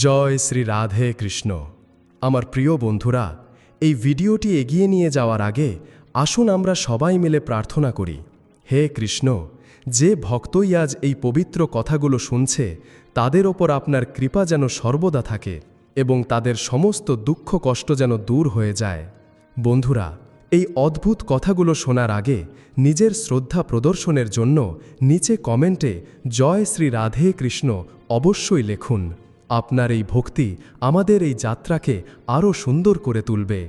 জয় শ্রী রাধে কৃষ্ণ। আমার প্রিয় বন্ধুরা, এই ভিডিওটি এগিয়ে নিয়ে যাওয়ার আগে আসুন আমরা সবাই মিলে প্রার্থনা করি, হে কৃষ্ণ, যে ভক্তই আজ এই পবিত্র কথাগুলো শুনছে, তাদের ওপর আপনার কৃপা যেন সর্বদা থাকে এবং তাদের সমস্ত দুঃখ কষ্ট যেন দূর হয়ে যায়। বন্ধুরা, এই অদ্ভুত কথাগুলো শোনার আগে নিজের শ্রদ্ধা প্রদর্শনের জন্য নিচে কমেন্টে জয় শ্রী রাধে কৃষ্ণ অবশ্যই লিখুন। আপনার এই ভক্তি আমাদের এই যাত্রাকে আরও সুন্দর করে তুলবে।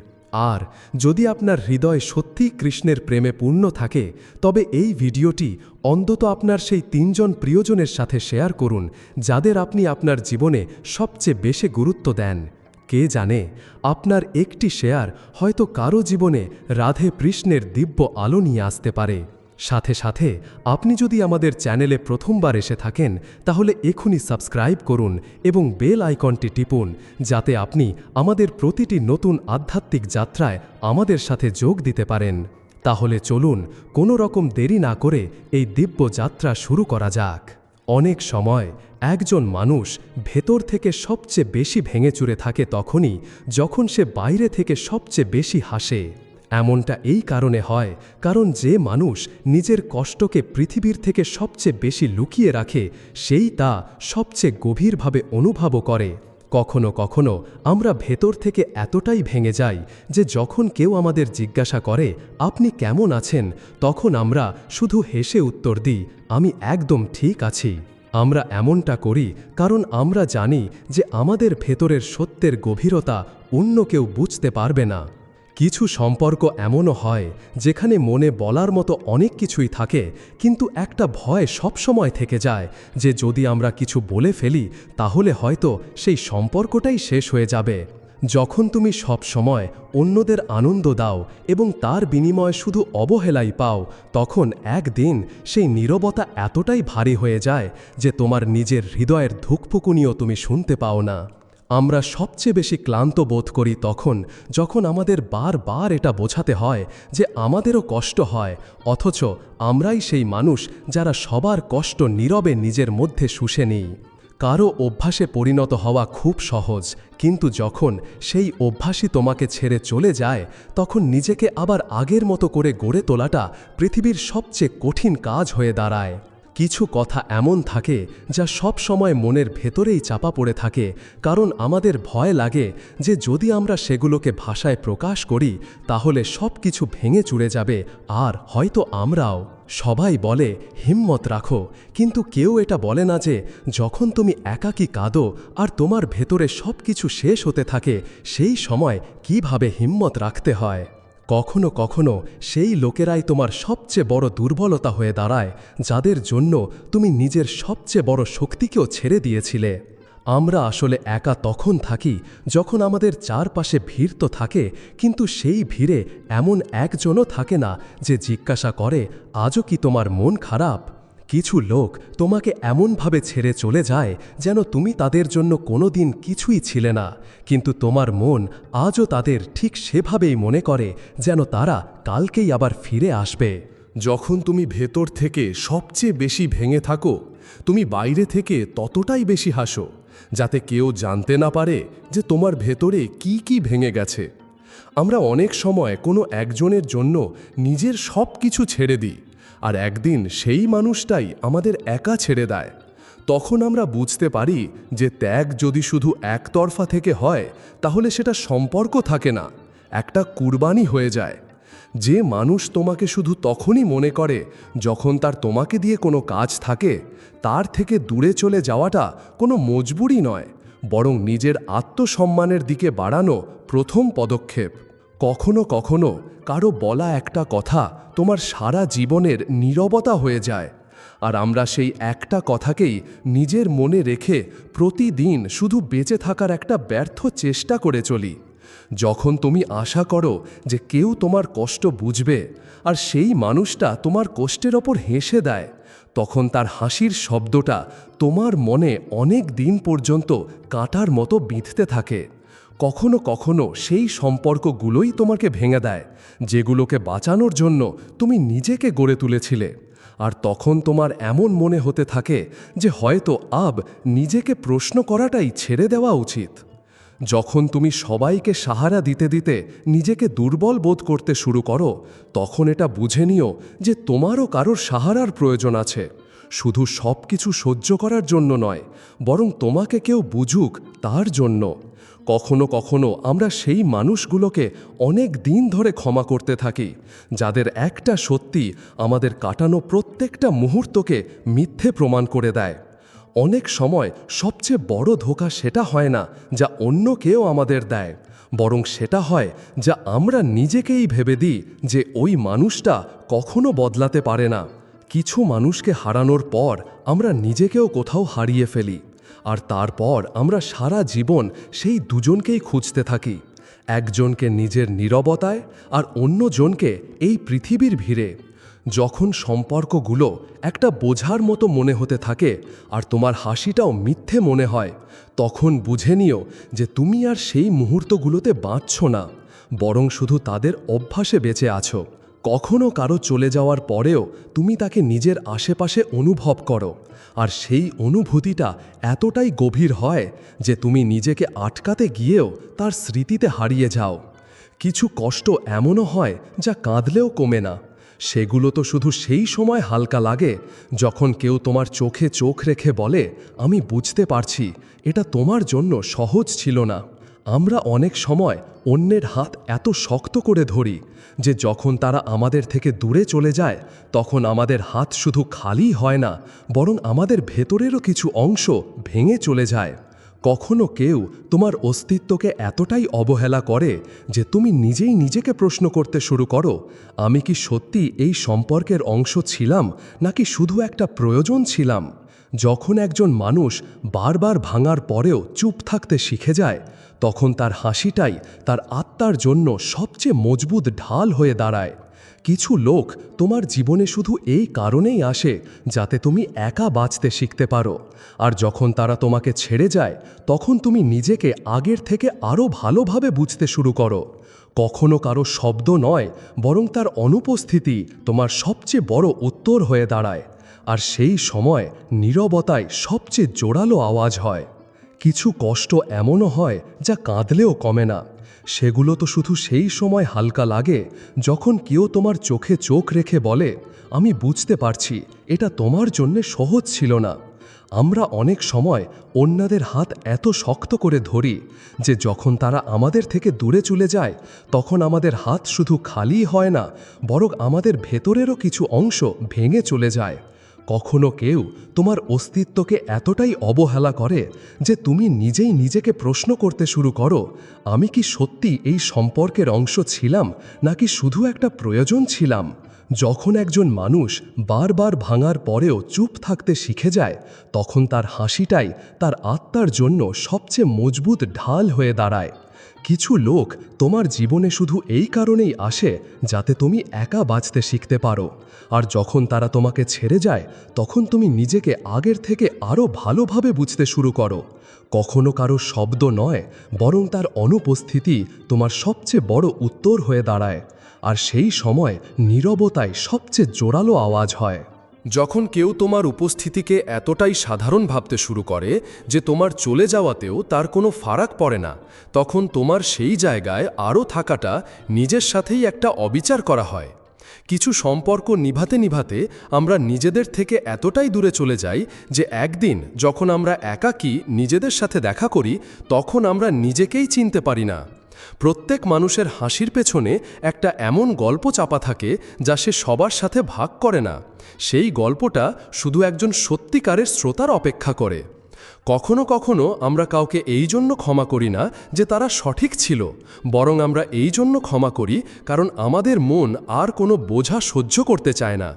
আর যদি আপনার হৃদয় সত্যিই কৃষ্ণের প্রেমে পূর্ণ থাকে, তবে এই ভিডিওটি অন্তত আপনার সেই তিনজন প্রিয়জনের সাথে শেয়ার করুন, যাদের আপনি আপনার জীবনে সবচেয়ে বেশি গুরুত্ব দেন। কে জানে, আপনার একটি শেয়ার হয়তো কারও জীবনে রাধে কৃষ্ণের দিব্য আলো নিয়ে আসতে পারে। সাথে সাথে আপনি যদি আমাদের চ্যানেলে প্রথমবার এসে থাকেন, তাহলে এখনই সাবস্ক্রাইব করুন এবং বেল আইকনটি টিপুন, যাতে আপনি আমাদের প্রতিটি নতুন আধ্যাত্মিক যাত্রায় আমাদের সাথে যোগ দিতে পারেন। তাহলে চলুন কোনো রকম দেরি না করে এই দিব্য যাত্রা শুরু করা যাক। অনেক সময় একজন মানুষ ভেতর থেকে সবচেয়ে বেশি ভেঙে চুরে থাকে তখনই, যখন সে বাইরে থেকে সবচেয়ে বেশি হাসে। এমনটা এই কারণে হয় কারণ যে মানুষ নিজের কষ্টকে পৃথিবীর থেকে সবচেয়ে বেশি লুকিয়ে রাখে, সেই তা সবচেয়ে গভীরভাবে অনুভবও করে। কখনো কখনো আমরা ভেতর থেকে এতটাই ভেঙে যাই যে যখন কেউ আমাদের জিজ্ঞাসা করে, আপনি কেমন আছেন? তখন আমরা শুধু হেসে উত্তর দিই, আমি একদম ঠিক আছি। আমরা এমনটা করি কারণ আমরা জানি যে আমাদের ভেতরের সত্যের গভীরতা অন্য কেউ বুঝতে পারবে না। কিছু সম্পর্ক এমনও হয় যেখানে মনে বলার মতো অনেক কিছুই থাকে, কিন্তু একটা ভয় সবসময় থেকে যায় যে যদি আমরা কিছু বলে ফেলি, তাহলে হয়তো সেই সম্পর্কটাই শেষ হয়ে যাবে। যখন তুমি সব সময় অন্যদের আনন্দ দাও এবং তার বিনিময়ে শুধু অবহেলাই পাও, তখন একদিন সেই নীরবতা এতটাই ভারী হয়ে যায় যে তোমার নিজের হৃদয়ের ধুকপুকুনিও তুমি শুনতে পাও না। আমরা সবচেয়ে বেশি ক্লান্ত বোধ করি তখন যখন আমাদের বারবার এটা বোঝাতে হয় যে আমাদেরও কষ্ট হয়, অথচ আমরাই সেই মানুষ যারা সবার কষ্ট নীরবে নিজের মধ্যে শুষে নিই। কারও অভ্যাসে পরিণত হওয়া খুব সহজ, কিন্তু যখন সেই অভ্যাসই তোমাকে ছেড়ে চলে যায়, তখন নিজেকে আবার আগের মতো করে গড়ে তোলাটা পৃথিবীর সবচেয়ে কঠিন কাজ হয়ে দাঁড়ায়। কিছু কথা এমন থাকে যা সব সময় মনের ভেতরেই চাপা পড়ে থাকে, কারণ আমাদের ভয় লাগে যে যদি আমরা সেগুলোকে ভাষায় প্রকাশ করি, তাহলে সব কিছু ভেঙে চুড়ে যাবে, আর হয়তো আমরাও। সবাই বলে, হিম্মত রাখো। কিন্তু কেউ এটা বলে না যে, যখন তুমি একাকী কাঁদো আর তোমার ভেতরে সব কিছু শেষ হতে থাকে, সেই সময় কীভাবে হিম্মত রাখতে হয়? কখনো কখনো সেই লোকেরাই তোমার সবচেয়ে বড় দুর্বলতা হয়ে দাঁড়ায়, যাদের জন্য তুমি নিজের সবচেয়ে বড় শক্তিকেও ছেড়ে দিয়েছিলে। আমরা আসলে একা তখন থাকি যখন আমাদের চারপাশে ভিড় তো থাকে, কিন্তু সেই ভিড়ে এমন একজনও থাকে না যে জিজ্ঞাসা করে, আজও কি তোমার মন খারাপ? কিছু লোক তোমাকে এমনভাবে ছেড়ে চলে যায় যেন তুমি তাদের জন্য কোনো দিন কিছুই ছিলে না। কিন্তু তোমার মন আজও তাদের ঠিক সেভাবেই মনে করে যেন তারা কালকেই আবার ফিরে আসবে। যখন তুমি ভেতর থেকে সবচেয়ে বেশি ভেঙে থাকো, তুমি বাইরে থেকে ততটাই বেশি হাসো, যাতে কেউ জানতে না পারে যে তোমার ভেতরে কি কি ভেঙে গেছে। আমরা অনেক সময় কোনো একজনের জন্য নিজের সব কিছু ছেড়ে দিই আর একদিন সেই মানুষটাই আমাদের একা ছেড়ে দেয়। তখন আমরা বুঝতে পারি যে ত্যাগ যদি শুধু একতরফা থেকে হয়, তাহলে সেটা সম্পর্ক থাকে না, একটা কুরবানি হয়ে যায়। যে মানুষ তোমাকে শুধু তখনই মনে করে যখন তার তোমাকে দিয়ে কোনো কাজ থাকে, তার থেকে দূরে চলে যাওয়াটা কোনো মজবুরি নয়, বরং নিজের আত্মসম্মানের দিকে বাড়ানো প্রথম পদক্ষেপ। কখনো কখনো কারও বলা একটা কথা তোমার সারা জীবনের নীরবতা হয়ে যায়। আর আমরা সেই একটা কথাকেই নিজের মনে রেখে প্রতিদিন শুধু বেঁচে থাকার একটা ব্যর্থ চেষ্টা করে চলি। যখন তুমি আশা করো যে কেউ তোমার কষ্ট বুঝবে আর সেই মানুষটা তোমার কষ্টের ওপর হেসে দেয়, তখন তার হাসির শব্দটা তোমার মনে অনেক দিন পর্যন্ত কাঁটার মতো বিঁধতে থাকে। কখনো কখনো সেই সম্পর্কগুলোই তোমাকে ভেঙে দেয়, যেগুলোকে বাঁচানোর জন্য তুমি নিজেকে গড়ে তুলেছিলে। আর তখন তোমার এমন মনে হতে থাকে যে হয়তো আব নিজেকে প্রশ্ন করাটাই ছেড়ে দেওয়া উচিত। যখন তুমি সবাইকে সাহারা দিতে দিতে নিজেকে দুর্বল বোধ করতে শুরু করো, তখন এটা বুঝে নিও যে তোমারও কারোর সাহারার প্রয়োজন আছে। শুধু সব কিছু সহ্য করার জন্য নয়, বরং তোমাকে কেউ বুঝুক তার জন্য। কখনো কখনো আমরা সেই মানুষগুলোকে অনেক দিন ধরে ক্ষমা করতে থাকি, যাদের একটা সত্যি আমাদের কাটানো প্রত্যেকটা মুহূর্তকে মিথ্যে প্রমাণ করে দেয়। অনেক সময় সবচেয়ে বড় ধোকা সেটা হয় না যা অন্য কেউ আমাদের দেয়, বরং সেটা হয় যা আমরা নিজেকেই ভেবে দিই যে ওই মানুষটা কখনো বদলাতে পারে না। কিছু মানুষকে হারানোর পর আমরা নিজেকেও কোথাও হারিয়ে ফেলি। আর তারপর আমরা সারা জীবন সেই দুজনকেই খুঁজতে থাকি। একজনকে নিজের নীরবতায় আর অন্যজনকে এই পৃথিবীর ভিড়ে। যখন সম্পর্কগুলো একটা বোঝার মতো মনে হতে থাকে আর তোমার হাসিটাও মিথ্যে মনে হয়, তখন বুঝে নিও যে তুমি আর সেই মুহূর্তগুলোতে বাঁচছ না, বরং শুধু তাদের অভ্যাসে বেঁচে আছো। কখনো কারও চলে যাওয়ার পরেও তুমি তাকে নিজের আশেপাশে অনুভব করো। আর সেই অনুভূতিটা এতটাই গভীর হয় যে তুমি নিজেকে আটকাতে গিয়েও তার স্মৃতিতে হারিয়ে যাও। কিছু কষ্ট এমনও হয় যা কাঁদলেও কমে না। সেগুলো তো শুধু সেই সময় হালকা লাগে যখন কেউ তোমার চোখে চোখ রেখে বলে, আমি বুঝতে পারছি, এটা তোমার জন্য সহজ ছিল না। আমরা অনেক সময় অন্যের হাত এত শক্ত করে ধরি যে যখন তারা আমাদের থেকে দূরে চলে যায়, তখন আমাদের হাত শুধু খালি হয় না, বরং আমাদের ভেতরেরও কিছু অংশ ভেঙে চলে যায়। কখনো কেউ তোমার অস্তিত্বকে এতটাই অবহেলা করে যে তুমি নিজেই নিজেকে প্রশ্ন করতে শুরু করো, আমি কি সত্যি এই সম্পর্কের অংশ ছিলাম, নাকি শুধু একটা প্রয়োজন ছিলাম? যখন একজন মানুষ বারবার ভাঙার পরেও চুপ থাকতে শিখে যায়, তখন তার হাসিটাই তার আত্মার জন্য সবচেয়ে মজবুত ঢাল হয়ে দাঁড়ায়। কিছু লোক তোমার জীবনে শুধু এই কারণেই আসে যাতে তুমি একা বাঁচতে শিখতে পারো। আর যখন তারা তোমাকে ছেড়ে যায়, তখন তুমি নিজেকে আগের থেকে আরও ভালোভাবে বুঝতে শুরু করো। কখনো কারও শব্দ নয়, বরং তার অনুপস্থিতি তোমার সবচেয়ে বড় উত্তর হয়ে দাঁড়ায়। আর সেই সময় নীরবতায় সবচেয়ে জোরালো আওয়াজ হয়। কিছু কষ্ট এমনও হয় যা কাঁদলেও কমে না। সেগুলো তো শুধু সেই সময় হালকা লাগে যখন কেউ তোমার চোখে চোখ রেখে বলে, আমি বুঝতে পারছি, এটা তোমার জন্যে সহজ ছিল না। আমরা অনেক সময় অন্যদের হাত এত শক্ত করে ধরি যে যখন তারা আমাদের থেকে দূরে চলে যায়, তখন আমাদের হাত শুধু খালি হয় না, বরং আমাদের ভেতরেরও কিছু অংশ ভেঙে চলে যায়। কখনো কেউ তোমার অস্তিত্বকে এতটাই অবহেলা করে যে তুমি নিজেই নিজেকে প্রশ্ন করতে শুরু করো, আমি কি সত্যি এই সম্পর্কের অংশ ছিলাম নাকি শুধু একটা প্রয়োজন ছিলাম? যখন একজন মানুষ বারবার ভাঙার পরেও চুপ থাকতে শিখে যায়, তখন তার হাসিটাই তার আত্মার জন্য সবচেয়ে মজবুত ঢাল হয়ে দাঁড়ায়। কিছু লোক তোমার জীবনে শুধু এই কারণেই আসে যাতে তুমি একা বাঁচতে শিখতে পারো। আর যখন তারা তোমাকে ছেড়ে যায়, তখন তুমি নিজেকে আগের থেকে আরও ভালোভাবে বুঝতে শুরু করো। কখনো কারও শব্দ নয়, বরং তার অনুপস্থিতি তোমার সবচেয়ে বড় উত্তর হয়ে দাঁড়ায়। আর সেই সময় নীরবতায় সবচেয়ে জোরালো আওয়াজ হয়। যখন কেউ তোমার উপস্থিতিকে এতটাই সাধারণ ভাবতে শুরু করে যে তোমার চলে যাওয়াতেও তার কোনো ফারাক পড়ে না, তখন তোমার সেই জায়গায় আরও থাকাটা নিজের সাথেই একটা অবিচার করা হয়। কিছু সম্পর্ক নিভাতে নিভাতে আমরা নিজেদের থেকে এতটাই দূরে চলে যাই যে একদিন যখন আমরা একাকী নিজেদের সাথে দেখা করি, তখন আমরা নিজেকেই চিনতে পারি না। প্রত্যেক মানুষের হাসির পেছনে একটা এমন গল্প চাপা থাকে যা সে সবার সাথে ভাগ করে না। সেই গল্পটা শুধু একজন সত্যিকারের শ্রোতার অপেক্ষা করে। কখনো কখনো আমরা কাউকে এই জন্য ক্ষমা করি না যে তারা সঠিক ছিল, বরং আমরা এই জন্য ক্ষমা করি কারণ আমাদের মন আর কোনো বোঝা সহ্য করতে চায় না।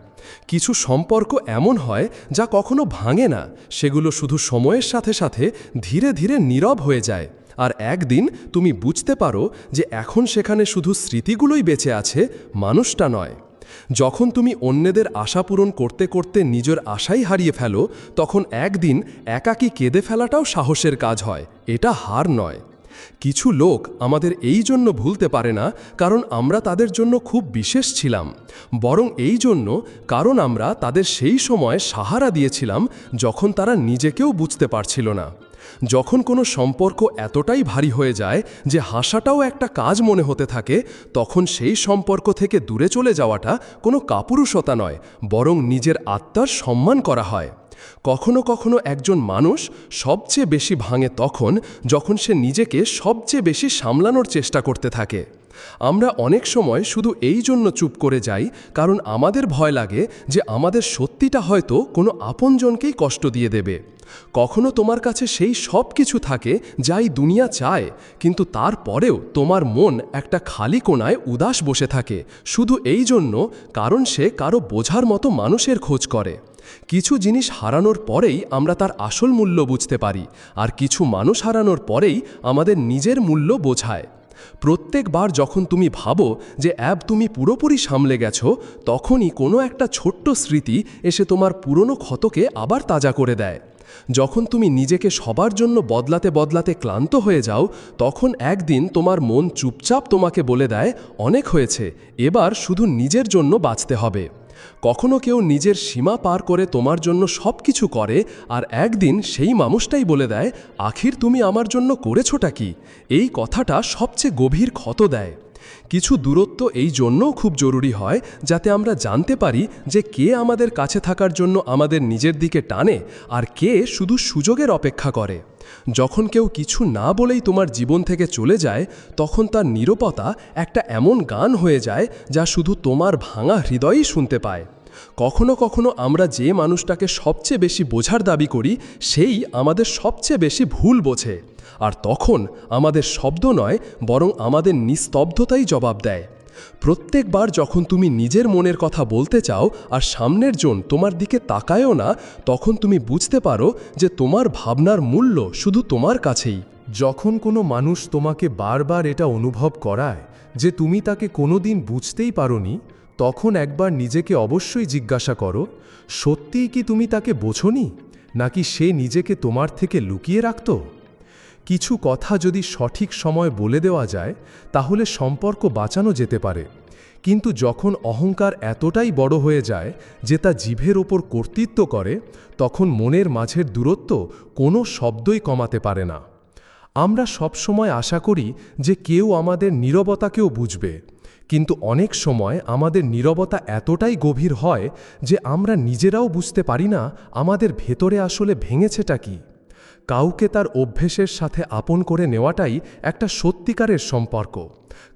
কিছু সম্পর্ক এমন হয় যা কখনো ভাঙে না, সেগুলো শুধু সময়ের সাথে সাথে ধীরে ধীরে নীরব হয়ে যায়। আর একদিন তুমি বুঝতে পারো যে এখন সেখানে শুধু স্মৃতিগুলোই বেঁচে আছে, মানুষটা নয়। যখন তুমি অন্যদের আশা পূরণ করতে করতে নিজের আশাই হারিয়ে ফেলো, তখন একদিন একাকী কেঁদে ফেলাটাও সাহসের কাজ হয়, এটা হার নয়। কিছু লোক আমাদের এই জন্য ভুলতে পারে না, কারণ আমরা তাদের জন্য খুব বিশেষ ছিলাম। বরং এই জন্য, কারণ আমরা তাদের সেই সময় সাহারা দিয়েছিলাম, যখন তারা নিজেকেও বুঝতে পারছিল না। যখন কোনো সম্পর্ক এতটাই ভারী হয়ে যায় যে হাসাটাও একটা কাজ মনে হতে থাকে, তখন সেই সম্পর্ক থেকে দূরে চলে যাওয়াটা কোনো কাপুরুষতা নয়, বরং নিজের আত্মার সম্মান করা হয়। কখনো কখনো একজন মানুষ সবচেয়ে বেশি ভাঙে তখন যখন সে নিজেকে সবচেয়ে বেশি সামলানোর চেষ্টা করতে থাকে। আমরা অনেক সময় শুধু এই জন্য চুপ করে যাই, কারণ আমাদের ভয় লাগে যে আমাদের সত্যিটা হয়তো কোনো আপনজনকেই কষ্ট দিয়ে দেবে। কখনো তোমার কাছে সেই সব কিছু থাকে যাই দুনিয়া চায়, কিন্তু তারপরেও তোমার মন একটা খালি কোনায় উদাস বসে থাকে, শুধু এই জন্য কারণ সে কারও বোঝার মতো মানুষের খোঁজ করে। কিছু জিনিস হারানোর পরেই আমরা তার আসল মূল্য বুঝতে পারি, আর কিছু মানুষ হারানোর পরেই আমাদের নিজের মূল্য বোঝায়। প্রত্যেকবার যখন তুমি ভাবো যে অ্যাব তুমি পুরোপুরি সামলে গেছো, তখনই কোনো একটা ছোট্ট স্মৃতি এসে তোমার পুরনো ক্ষতকে আবার তাজা করে দেয়। যখন তুমি নিজেকে সবার জন্য বদলাতে বদলাতে ক্লান্ত হয়ে যাও, তখন একদিন তোমার মন চুপচাপ তোমাকে বলে দেয়, অনেক হয়েছে, এবার শুধু নিজের জন্য বাঁচতে হবে। কখনো কেউ নিজের সীমা পার করে তোমার জন্য সব কিছু করে আর একদিন সেই মানুষটাই বলে দেয়, আখির তুমি আমার জন্য করেছোটা কি? এই কথাটা সবচেয়ে গভীর ক্ষত দেয়। কিছু দূরত্ব এই জন্যও খুব জরুরি হয় যাতে আমরা জানতে পারি যে কে আমাদের কাছে থাকার জন্য আমাদের নিজের দিকে টানে আর কে শুধু সুযোগের অপেক্ষা করে। যখন কেউ কিছু না বলেই তোমার জীবন থেকে চলে যায়, তখন তার নিরপতা একটা এমন গান হয়ে যায় যা শুধু তোমার ভাঙা হৃদয়ই শুনতে পায়। কখনো কখনো আমরা যে মানুষটাকে সবচেয়ে বেশি বোঝার দাবি করি, সেই আমাদের সবচেয়ে বেশি ভুল বোঝে। আর তখন আমাদের শব্দ নয়, বরং আমাদের নিস্তব্ধতাই জবাব দেয়। প্রত্যেকবার যখন তুমি নিজের মনের কথা বলতে চাও আর সামনের জন তোমার দিকে তাকায়ও না, তখন তুমি বুঝতে পারো যে তোমার ভাবনার মূল্য শুধু তোমার কাছেই। যখন কোনো মানুষ তোমাকে বারবার এটা অনুভব করায় যে তুমি তাকে কোনোদিন বুঝতেই পারোনি, তখন একবার নিজেকে অবশ্যই জিজ্ঞাসা করো, সত্যিই কি তুমি তাকে বোঝনি? নাকি সে নিজেকে তোমার থেকে লুকিয়ে রাখত? কিছু কথা যদি সঠিক সময় বলে দেওয়া যায়, তাহলে সম্পর্ক বাঁচানো যেতে পারে। কিন্তু যখন অহংকার এতটাই বড় হয়ে যায় যে তা জিভের ওপর কর্তৃত্ব করে, তখন মনের মাঝের দূরত্ব কোনো শব্দই কমাতে পারে না। আমরা সবসময় আশা করি যে কেউ আমাদের নীরবতাকেও বুঝবে, কিন্তু অনেক সময় আমাদের নীরবতা এতটাই গভীর হয় যে আমরা নিজেরাও বুঝতে পারি না আমাদের ভেতরে আসলে ভেঙেছেটা কি। কাউকে তার অভ্যেসের সাথে আপন করে নেওয়াটাই একটা সত্যিকারের সম্পর্ক।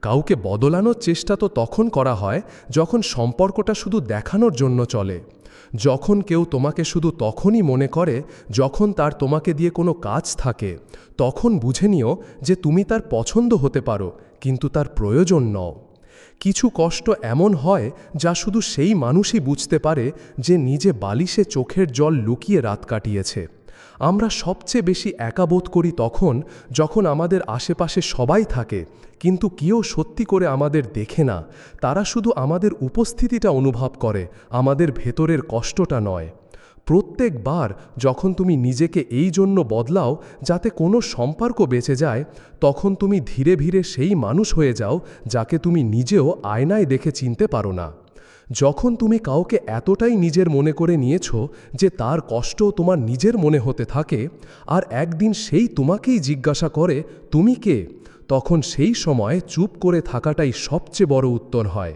কাউকে বদলানোর চেষ্টা তো তখন করা হয় যখন সম্পর্কটা শুধু দেখানোর জন্য চলে। যখন কেউ তোমাকে শুধু তখনই মনে করে যখন তার তোমাকে দিয়ে কোনো কাজ থাকে। তখন বুঝে নিও যে তুমি তার পছন্দ হতে পারো, কিন্তু তার প্রয়োজন নও। কিছু কষ্ট এমন হয় যা শুধু সেই মানুষই বুঝতে পারে যে নিজে বালিশে চোখের জল লুকিয়ে রাত কাটিয়েছে। আমরা সবচেয়ে বেশি একাবোধ করি তখন যখন আমাদের আশেপাশে সবাই থাকে, কিন্তু কেউ সত্যি করে আমাদের দেখে না। তারা শুধু আমাদের উপস্থিতিটা অনুভব করে, আমাদের ভেতরের কষ্টটা নয়। প্রত্যেকবার যখন তুমি নিজেকে এই জন্য বদলাও যাতে কোনো সম্পর্ক বেঁচে যায়, তখন তুমি ধীরে ধীরে সেই মানুষ হয়ে যাও যাকে তুমি নিজেও আয়নায় দেখে চিনতে পারো না। যখন তুমি কাউকে এতটাই নিজের মনে করে নিয়েছ যে তার কষ্ট তোমার নিজের মনে হতে থাকে, আর একদিন সেই তোমাকেই জিজ্ঞাসা করে, তুমি কে? তখন সেই সময় চুপ করে থাকাটাই সবচেয়ে বড় উত্তর হয়।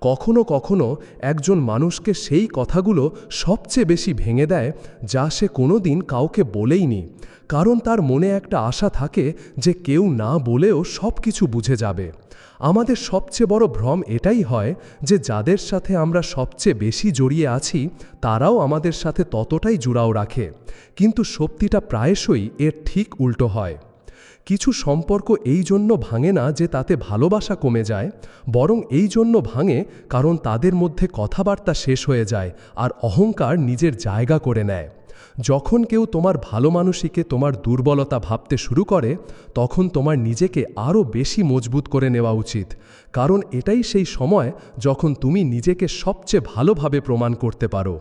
কখনো কখনো একজন মানুষকে সেই কথাগুলো সবচেয়ে বেশি ভেঙে দেয় যা সে কোনোদিন কাউকে বলেইনি। কারণ তার মনে একটা আশা থাকে যে কেউ না বলেও সব কিছু বুঝে যাবে। আমাদের সবচেয়ে বড় ভ্রম এটাই হয় যে যাদের সাথে আমরা সবচেয়ে বেশি জড়িয়ে আছি, তারাও আমাদের সাথে ততটাই জুড়াও রাখে। কিন্তু সত্যিটা প্রায়শই এর ঠিক উল্টো হয়। কিছু সম্পর্ক এই জন্য ভাঙে না যে তাতে ভালোবাসা কমে যায়, বরং এই জন্য ভাঙে কারণ তাদের মধ্যে কথাবার্তা শেষ হয়ে যায় আর অহংকার নিজের জায়গা করে নেয়। যখন কেউ তোমার ভালো মানুষীকে তোমার দুর্বলতা ভাবতে শুরু করে, তখন তোমার নিজেকে আরও বেশি মজবুত করে নেওয়া উচিত, কারণ এটাই সেই সময় যখন তুমি নিজেকে সবচেয়ে ভালোভাবে প্রমাণ করতে পারো।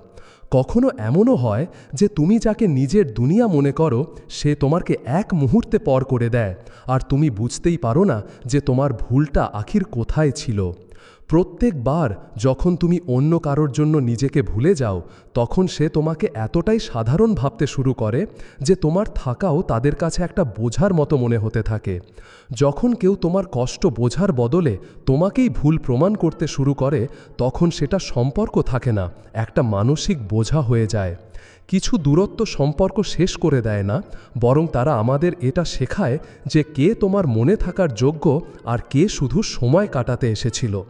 কখনো এমনও হয় যে তুমি যাকে নিজের দুনিয়া মনে করো, সে তোমাকে এক মুহূর্তে পর করে দেয়। আর তুমি বুঝতেই পারো না যে তোমার ভুলটা আখির কোথায় ছিল। প্রত্যেকবার যখন তুমি অন্য কারোর জন্য নিজেকে ভুলে যাও, তখন সে তোমাকে এতটাই সাধারণ ভাবতে শুরু করে যে তোমার থাকাও তাদের কাছে একটা বোঝার মতো মনে হতে থাকে। যখন কেউ তোমার কষ্ট বোঝার বদলে তোমাকেই ভুল প্রমাণ করতে শুরু করে, তখন সেটা সম্পর্ক থাকে না, একটা মানসিক বোঝা হয়ে যায়। কিছু দূরত্ব সম্পর্ক শেষ করে দেয় না, বরং তারা আমাদের এটা শেখায় যে কে তোমার মনে থাকার যোগ্য আর কে শুধু সময় কাটাতে এসেছিল।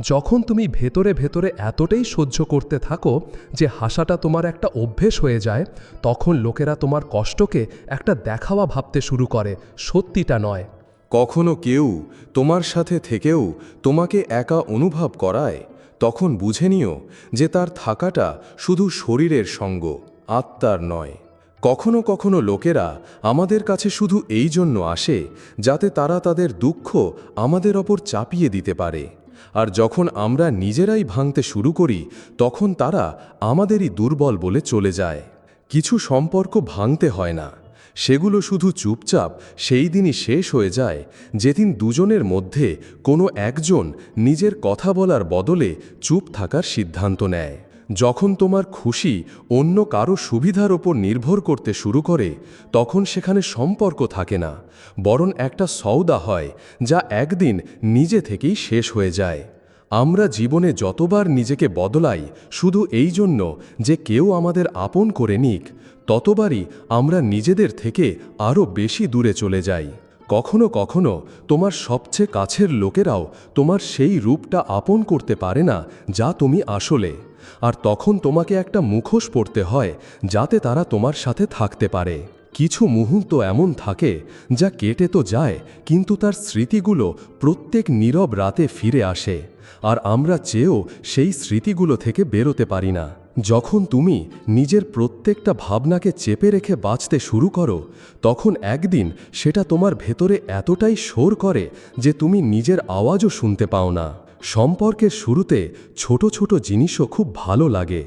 যখন তুমি ভেতরে ভেতরে এতটাই সহ্য করতে থাকো যে হাসাটা তোমার একটা অভ্যেস হয়ে যায়, তখন লোকেরা তোমার কষ্টকে একটা দেখাওয়া ভাবতে শুরু করে। সত্যিটা নয়। কখনো কেউ তোমার সাথে থেকেও তোমাকে একা অনুভব করায়, তখন বুঝে নিও যে তার থাকাটা শুধু শরীরের সঙ্গ, আত্মার নয়। কখনো কখনো লোকেরা আমাদের কাছে শুধু এই জন্য আসে, যাতে তারা তাদের দুঃখ আমাদের ওপর চাপিয়ে দিতে পারে। আর যখন আমরা নিজেরাই ভাঙতে শুরু করি, তখন তারা আমাদেরই দুর্বল বলে চলে যায়। কিছু সম্পর্ক ভাঙতে হয় না। সেগুলো শুধু চুপচাপ সেই দিনই শেষ হয়ে যায়, যেদিন দুজনের মধ্যে কোনো একজন নিজের কথা বলার বদলে চুপ থাকার সিদ্ধান্ত নেয়। যখন তোমার খুশি অন্য কারও সুবিধার ওপর নির্ভর করতে শুরু করে, তখন সেখানে সম্পর্ক থাকে না, বরং একটা সওদা হয় যা একদিন নিজে থেকেই শেষ হয়ে যায়। আমরা জীবনে যতবার নিজেকে বদলাই শুধু এই জন্য যে কেউ আমাদের আপন করে নিক, ততবারই আমরা নিজেদের থেকে আরও বেশি দূরে চলে যাই। কখনো কখনো তোমার সবচেয়ে কাছের লোকেরাও তোমার সেই রূপটা আপন করতে পারে না যা তুমি আসলে। আর তখন তোমাকে একটা মুখোশ পড়তে হয়, যাতে তারা তোমার সাথে থাকতে পারে। কিছু মুহূর্ত এমন থাকে যা কেটে তো যায়, কিন্তু তার স্মৃতিগুলো প্রত্যেক নীরব রাতে ফিরে আসে। আর আমরা চেয়েও সেই স্মৃতিগুলো থেকে বেরোতে পারি না। যখন তুমি নিজের প্রত্যেকটা ভাবনাকে চেপে রেখে বাঁচতে শুরু করো, তখন একদিন সেটা তোমার ভেতরে এতটাই শোর করে যে তুমি নিজের আওয়াজও শুনতে পাও না। সম্পর্কের শুরুতে ছোট ছোট জিনিসও খুব ভালো লাগে,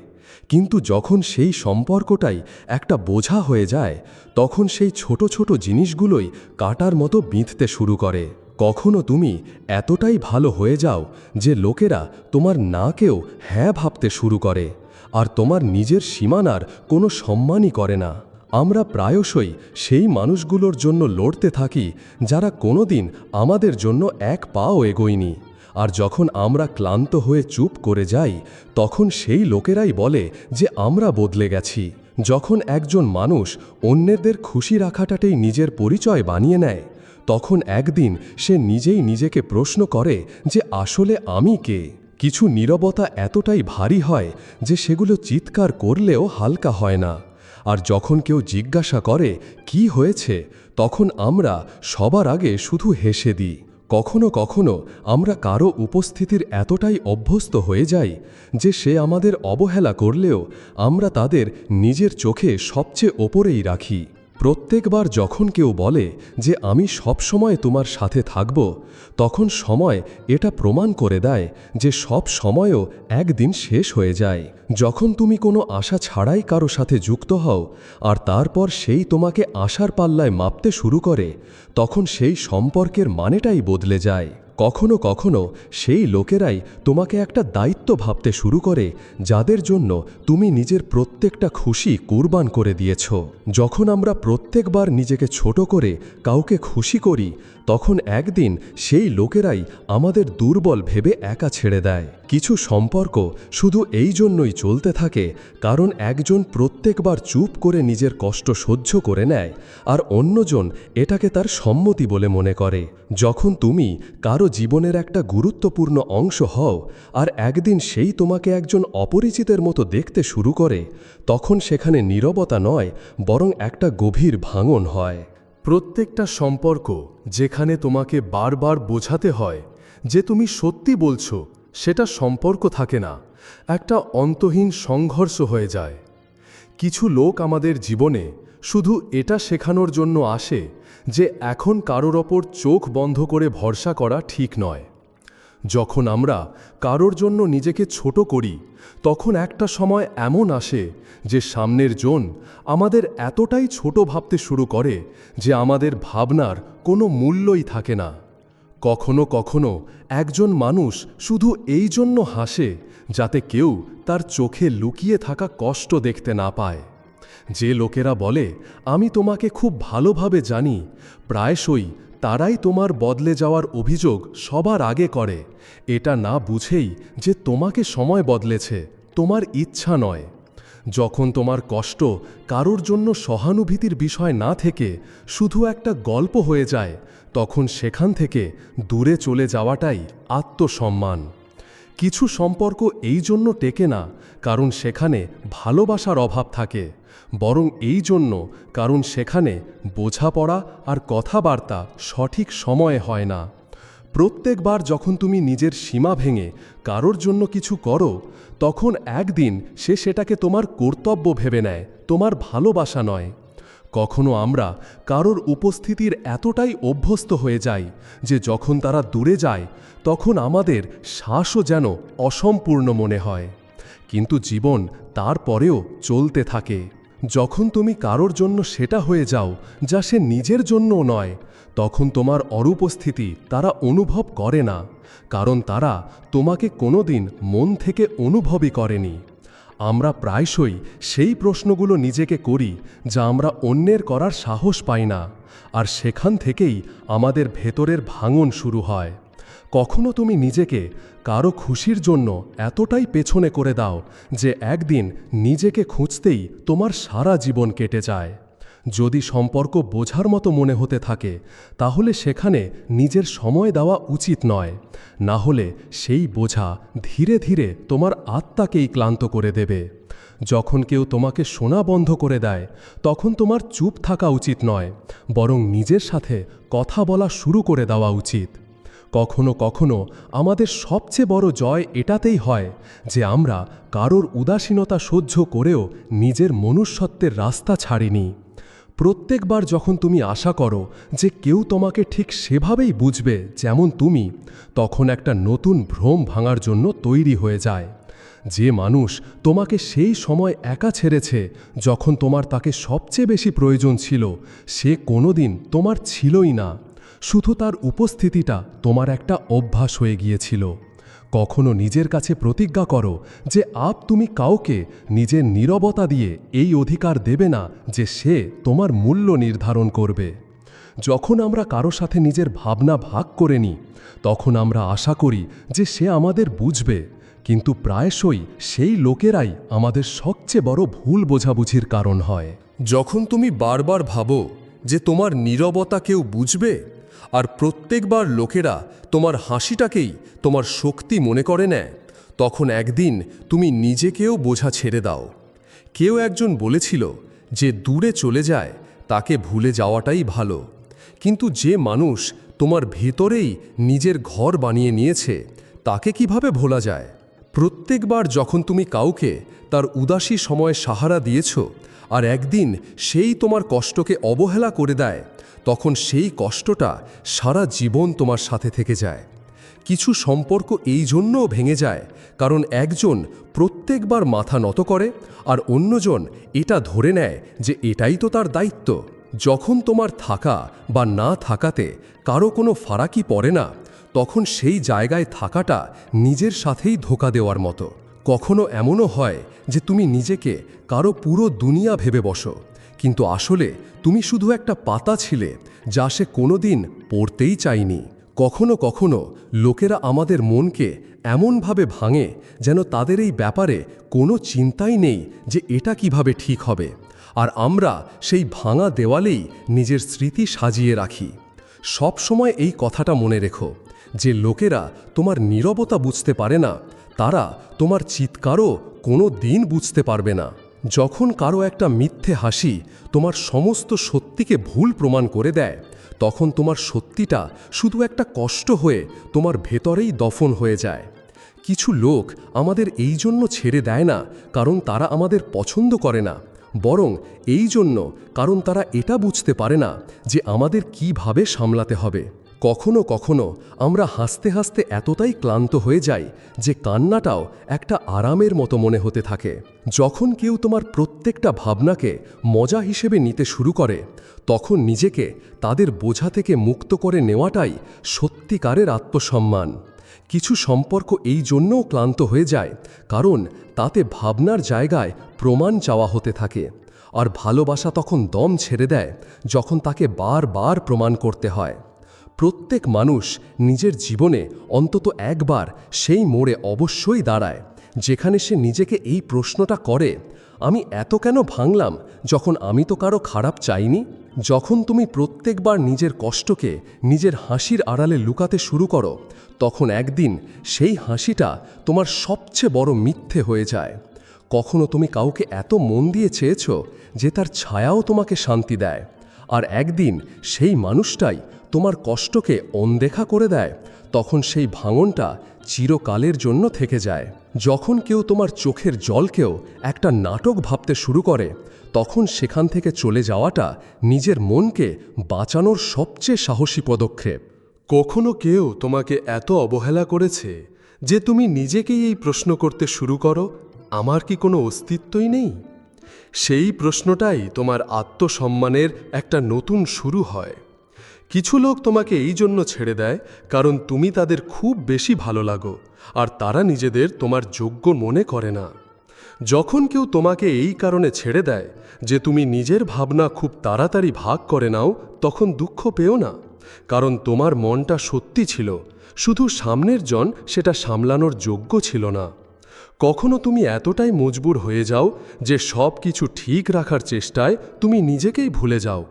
কিন্তু যখন সেই সম্পর্কটাই একটা বোঝা হয়ে যায়, তখন সেই ছোট ছোট জিনিসগুলোই কাটার মতো বিঁধতে শুরু করে। কখনো তুমি এতটাই ভালো হয়ে যাও যে লোকেরা তোমার নাকেও হ্যাঁ ভাবতে শুরু করে। আর তোমার নিজের সীমানার কোনো সম্মানই করে না। আমরা প্রায়শই সেই মানুষগুলোর জন্য লড়তে থাকি, যারা কোনোদিন আমাদের জন্য এক পাও এগোয়নি। আর যখন আমরা ক্লান্ত হয়ে চুপ করে যাই, তখন সেই লোকেরাই বলে যে আমরা বদলে গেছি। যখন একজন মানুষ অন্যদের খুশি রাখাটাতেই নিজের পরিচয় বানিয়ে নেয়, তখন একদিন সে নিজেই নিজেকে প্রশ্ন করে যে আসলে আমি কে? কিছু নীরবতা এতটাই ভারী হয় যে সেগুলো চিৎকার করলেও হালকা হয় না। আর যখন কেউ জিজ্ঞাসা করে, কি হয়েছে? তখন আমরা সবার আগে শুধু হেসে দিই। কখনো কখনো আমরা কারও উপস্থিতির এতটাই অভ্যস্ত হয়ে যাই যে সে আমাদের অবহেলা করলেও আমরা তাদের নিজের চোখে সবচেয়ে ওপরেই রাখি। প্রত্যেকবার যখন কেউ বলে যে আমি সবসময় তোমার সাথে থাকব, তখন সময় এটা প্রমাণ করে দেয় যে সব সময়ও একদিন শেষ হয়ে যায়। যখন তুমি কোনো আশা ছাড়াই কারও সাথে যুক্ত হও আর তারপর সেই তোমাকে আশার পাল্লায় মাপতে শুরু করে, তখন সেই সম্পর্কের মানেটাই বদলে যায়। কখনো কখনো সেই লোকেরাই তোমাকে একটা দায়িত্ব ভাবতে শুরু করে, যাদের জন্য তুমি নিজের প্রত্যেকটা খুশি কুরবান করে দিয়েছ। যখন আমরা প্রত্যেকবার নিজেকে ছোট করে কাউকে খুশি করি তখন একদিন সেই লোকেরাই আমাদের দুর্বল ভেবে একা ছেড়ে দেয়। কিছু সম্পর্ক শুধু এই জন্যই চলতে থাকে, কারণ একজন প্রত্যেকবার চুপ করে নিজের কষ্ট সহ্য করে নেয় আর অন্যজন এটাকে তার সম্মতি বলে মনে করে। যখন তুমি কারও জীবনের একটা গুরুত্বপূর্ণ অংশ হও আর একদিন সেই তোমাকে একজন অপরিচিতের মতো দেখতে শুরু করে, তখন সেখানে নীরবতা নয়, বরং একটা গভীর ভাঙন হয়। প্রত্যেকটা সম্পর্ক যেখানে তোমাকে বারবার বোঝাতে হয় যে তুমি সত্যি বলছো, সেটা সম্পর্ক থাকে না। একটা অন্তহীন সংঘর্ষ হয়ে যায়। কিছু লোক আমাদের জীবনে শুধু এটা শেখানোর জন্য আসে যে এখন কারোর ওপর চোখ বন্ধ করে ভরসা করা ঠিক নয়। যখন আমরা কারোর জন্য নিজেকে ছোট করি, তখন একটা সময় এমন আসে যে সামনের জন আমাদের এতটাই ছোট ভাবতে শুরু করে যে আমাদের ভাবনার কোনো মূল্যই থাকে না। কখনো কখনো একজন মানুষ শুধু এই জন্য হাসে যাতে কেউ তার চোখে লুকিয়ে থাকা কষ্ট দেখতে না পায়। যে লোকেরা বলে, আমি তোমাকে খুব ভালোভাবে জানি, প্রায়শই তারাই তোমার বদলে যাওয়ার অভিযোগ সবার আগে করে। এটা না বুঝেই যে তোমাকে সময় বদলেছে, তোমার ইচ্ছা নয়। যখন তোমার কষ্ট কারোর জন্য সহানুভূতির বিষয় না থেকে শুধু একটা গল্প হয়ে যায়, তখন সেখান থেকে দূরে চলে যাওয়াটাই আত্মসম্মান। কিছু সম্পর্ক এই জন্য টেকে না, কারণ সেখানে ভালোবাসার অভাব থাকে। বরং এই জন্য কারণ সেখানে বোঝাপড়া আর কথাবার্তা সঠিক সময়ে হয় না। প্রত্যেকবার যখন তুমি নিজের সীমা ভেঙে কারোর জন্য কিছু করো, তখন একদিন সে সেটাকে তোমার কর্তব্য ভেবে নেয়, তোমার ভালোবাসা নয়। কখনো আমরা কারোর উপস্থিতির এতটাই অভ্যস্ত হয়ে যাই যে যখন তারা দূরে যায়, তখন আমাদের শ্বাসও যেন অসম্পূর্ণ মনে হয়। কিন্তু জীবন তারপরেও চলতে থাকে। যখন তুমি কারোর জন্য সেটা হয়ে যাও যা সে নিজের জন্যও নয়, তখন তোমার অনুপস্থিতি তারা অনুভব করে না, কারণ তারা তোমাকে কোনোদিন মন থেকে অনুভবই করেনি। আমরা প্রায়শই সেই প্রশ্নগুলো নিজেকে করি যা আমরা অন্যের করার সাহস পাই না, আর সেখান থেকেই আমাদের ভেতরের ভাঙন শুরু হয়। কখনো তুমি নিজেকে কারও খুশির জন্য এতটাই পেছনে করে দাও যে একদিন নিজেকে খুঁজতেই তোমার সারা জীবন কেটে যায়। যদি সম্পর্ক বোঝার মতো মনে হতে থাকে, তাহলে সেখানে নিজের সময় দেওয়া উচিত নয়। না হলে সেই বোঝা ধীরে ধীরে তোমার আত্মাকেই ক্লান্ত করে দেবে। যখন কেউ তোমাকে শোনা বন্ধ করে দেয়, তখন তোমার চুপ থাকা উচিত নয়, বরং নিজের সাথে কথা বলা শুরু করে দেওয়া উচিত। কখনো কখনো আমাদের সবচেয়ে বড় জয় এটাতেই হয় যে আমরা কারোর উদাসীনতা সহ্য করেও নিজের মনুষ্যত্বের রাস্তা ছাড়িনি। প্রত্যেকবার যখন তুমি আশা করো যে কেউ তোমাকে ঠিক সেভাবেই বুঝবে যেমন তুমি, তখন একটা নতুন ভ্রম ভাঙার জন্য তৈরি হয়ে যায়। যে মানুষ তোমাকে সেই সময় একা ছেড়েছে যখন তোমার তাকে সবচেয়ে বেশি প্রয়োজন ছিল, সে কোনোদিন তোমার ছিলই না। শুধু তার উপস্থিতিটা তোমার একটা অভ্যাস হয়ে গিয়েছিল। কখনো নিজের কাছে প্রতিজ্ঞা করো যে আপ তুমি কাউকে নিজের নীরবতা দিয়ে এই অধিকার দেবে না যে সে তোমার মূল্য নির্ধারণ করবে। যখন আমরা কারও সাথে নিজের ভাবনা ভাগ করে নিই তখন আমরা আশা করি যে সে আমাদের বুঝবে, কিন্তু প্রায়শই সেই লোকেরাই আমাদের সবচেয়ে বড় ভুল বোঝাবুঝির কারণ হয়। যখন তুমি বারবার ভাবো যে তোমার নীরবতা কেউ বুঝবে আর প্রত্যেকবার লোকেরা তোমার হাসিটাকেই তোমার শক্তি মনে করে নেয়। তখন একদিন তুমি নিজেকেও বোঝা ছেড়ে দাও। কেউ একজন বলেছিল যে দূরে চলে যায়, তাকে ভুলে যাওয়াটাই ভালো। কিন্তু যে মানুষ তোমার ভেতরেই নিজের ঘর বানিয়ে নিয়েছে, তাকে কীভাবে ভোলা যায়? প্রত্যেকবার যখন তুমি কাউকে তার উদাসী সময়ে সাহারা দিয়েছ, আর একদিন সেই তোমার কষ্টকে অবহেলা করে দেয় তখন সেই কষ্টটা সারা জীবন তোমার সাথে থেকে যায়। কিছু সম্পর্ক এই জন্যও ভেঙে যায়, কারণ একজন প্রত্যেকবার মাথা নত করে আর অন্যজন এটা ধরে নেয় যে এটাই তো তার দায়িত্ব। যখন তোমার থাকা বা না থাকাতে কারও কোনো ফারাকি পড়ে না, তখন সেই জায়গায় থাকাটা নিজের সাথেই ধোকা দেওয়ার মতো। কখনো এমনও হয় যে তুমি নিজেকে কারও পুরো দুনিয়া ভেবে বসো। কিন্তু আসলে তুমি শুধু একটা পাতা ছিলে যা সে কোনোদিন পড়তেই চায়নি। কখনো কখনো লোকেরা আমাদের মনকে এমনভাবে ভাঙে যেন তাদের এই ব্যাপারে কোনো চিন্তাই নেই যে এটা কীভাবে ঠিক হবে। আর আমরা সেই ভাঙা দেওয়ালেই নিজের স্মৃতি সাজিয়ে রাখি। সব সময় এই কথাটা মনে রেখো যে লোকেরা তোমার নীরবতা বুঝতে পারে না, তারা তোমার চিৎকারও কোনো দিন বুঝতে পারবে না। যখন কারও একটা মিথ্যে হাসি তোমার সমস্ত সত্যিকে ভুল প্রমাণ করে দেয়, তখন তোমার সত্যিটা শুধু একটা কষ্ট হয়ে তোমার ভেতরেই দফন হয়ে যায়। কিছু লোক আমাদের এই জন্য ছেড়ে দেয় না, কারণ তারা আমাদের পছন্দ করে না। বরং এই জন্য, কারণ তারা এটা বুঝতে পারে না যে আমাদের কীভাবে সামলাতে হবে। কখনো কখনো আমরা হাসতে হাসতে এতটাই ক্লান্ত হয়ে যাই যে কান্নাটাও একটা আরামের মতো মনে হতে থাকে। যখন কেউ তোমার প্রত্যেকটা ভাবনাকে মজা হিসেবে নিতে শুরু করে, তখন নিজেকে তাদের বোঝা থেকে মুক্ত করে নেওয়াটাই সত্যিকারের আত্মসম্মান। কিছু সম্পর্ক এই জন্যও ক্লান্ত হয়ে যায়, কারণ তাতে ভাবনার জায়গায় প্রমাণ চাওয়া হতে থাকে। আর ভালোবাসা তখন দম ছেড়ে দেয়, যখন তাকে বারবার প্রমাণ করতে হয়। প্রত্যেক মানুষ নিজের জীবনে অন্তত একবার সেই মোড়ে অবশ্যই দাঁড়ায়, যেখানে সে নিজেকে এই প্রশ্নটা করে, আমি এত কেন ভাঙলাম যখন আমি তো কারও খারাপ চাইনি? যখন তুমি প্রত্যেকবার নিজের কষ্টকে নিজের হাসির আড়ালে লুকাতে শুরু করো, তখন একদিন সেই হাসিটা তোমার সবচেয়ে বড় মিথ্যে হয়ে যায়। কখনো তুমি কাউকে এত মন দিয়ে চেয়েছ যে তার ছায়াও তোমাকে শান্তি দেয়, আর একদিন সেই মানুষটাই তোমার কষ্টকে অনদেখা করে দেয়, তখন সেই ভাঙনটা চিরকালের জন্য থেকে যায়। যখন কেউ তোমার চোখের জলকেও একটা নাটক ভাবতে শুরু করে, তখন সেখান থেকে চলে যাওয়াটা নিজের মনকে বাঁচানোর সবচেয়ে সাহসী পদক্ষেপ। কখনো কেউ তোমাকে এত অবহেলা করেছে যে তুমি নিজেকেই এই প্রশ্ন করতে শুরু করো, আমার কি কোনো অস্তিত্বই নেই? সেই প্রশ্নটাই তোমার আত্মসম্মানের একটা নতুন শুরু হয়। কিছু লোক তোমাকে এই জন্য ছেড়ে দেয়, কারণ তুমি তাদের খুব বেশি ভালো লাগো, আর তারা নিজেদের তোমার যোগ্য মনে করে না। যখন কেউ তোমাকে এই কারণে ছেড়ে দেয় যে তুমি নিজের ভাবনা খুব তাড়াতাড়ি ভাগ করে নাও, তখন দুঃখ পেও না, কারণ তোমার মনটা সত্যি ছিল, শুধু সামনের জন সেটা সামলানোর যোগ্য ছিল না। কখনো তুমি এতটাই মজবুর হয়ে যাও যে সব কিছু ঠিক রাখার চেষ্টায় তুমি নিজেকেই ভুলে যাও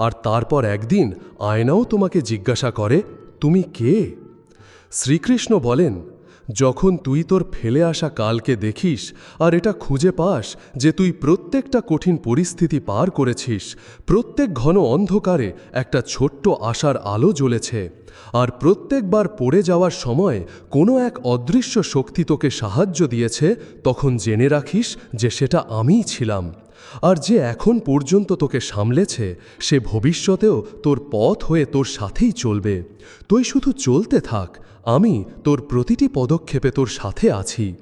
আর তারপর একদিন আয়নাও তোমাকে জিজ্ঞাসা করে, তুমি কে? শ্রীকৃষ্ণ বলেন, যখন তুই তোর ফেলে আসা কালকে দেখিস আর এটা খুঁজে পাস যে তুই প্রত্যেকটা কঠিন পরিস্থিতি পার করেছিস, প্রত্যেক ঘন অন্ধকারে একটা ছোট্ট আশার আলো জ্বলেছে। আর প্রত্যেকবার পড়ে যাওয়ার সময় কোনো এক অদৃশ্য শক্তি তোকে সাহায্য দিয়েছে, তখন জেনে রাখিস যে সেটা আমিই ছিলাম। আর যে এখন পর্যন্ত তোকে সামলেছে, সে ভবিষ্যতেও তোর পথ হয়ে তোর সাথেই চলবে। তুই শুধু চলতে থাক, আমি তোর প্রতিটি পদক্ষেপে তোর সাথে আছি।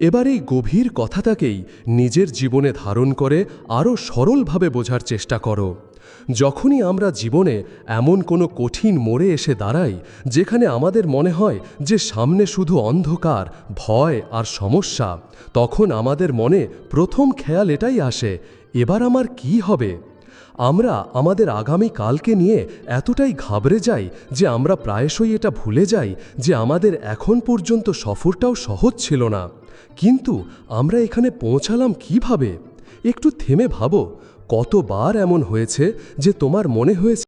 এবার এই গভীর কথাটাকেই নিজের জীবনে ধারণ করে আরও সরলভাবে বোঝার চেষ্টা করো। যখনই আমরা জীবনে এমন কোনো কঠিন মোড়ে এসে দাঁড়াই, যেখানে আমাদের মনে হয় যে সামনে শুধু অন্ধকার, ভয় আর সমস্যা, তখন আমাদের মনে প্রথম খেয়াল এটাই আসে, এবার আমার কি হবে? আমরা আমাদের আগামী কালকে নিয়ে এতটাই ঘাবড়ে যাই যে আমরা প্রায়শই এটা ভুলে যাই যে আমাদের এখন পর্যন্ত সফরটাও সহজ ছিল না। কিন্তু আমরা এখানে পৌঁছালাম কীভাবে? একটু থেমে ভাবো কতবার এমন হয়েছে যে তোমার মনে হয়েছে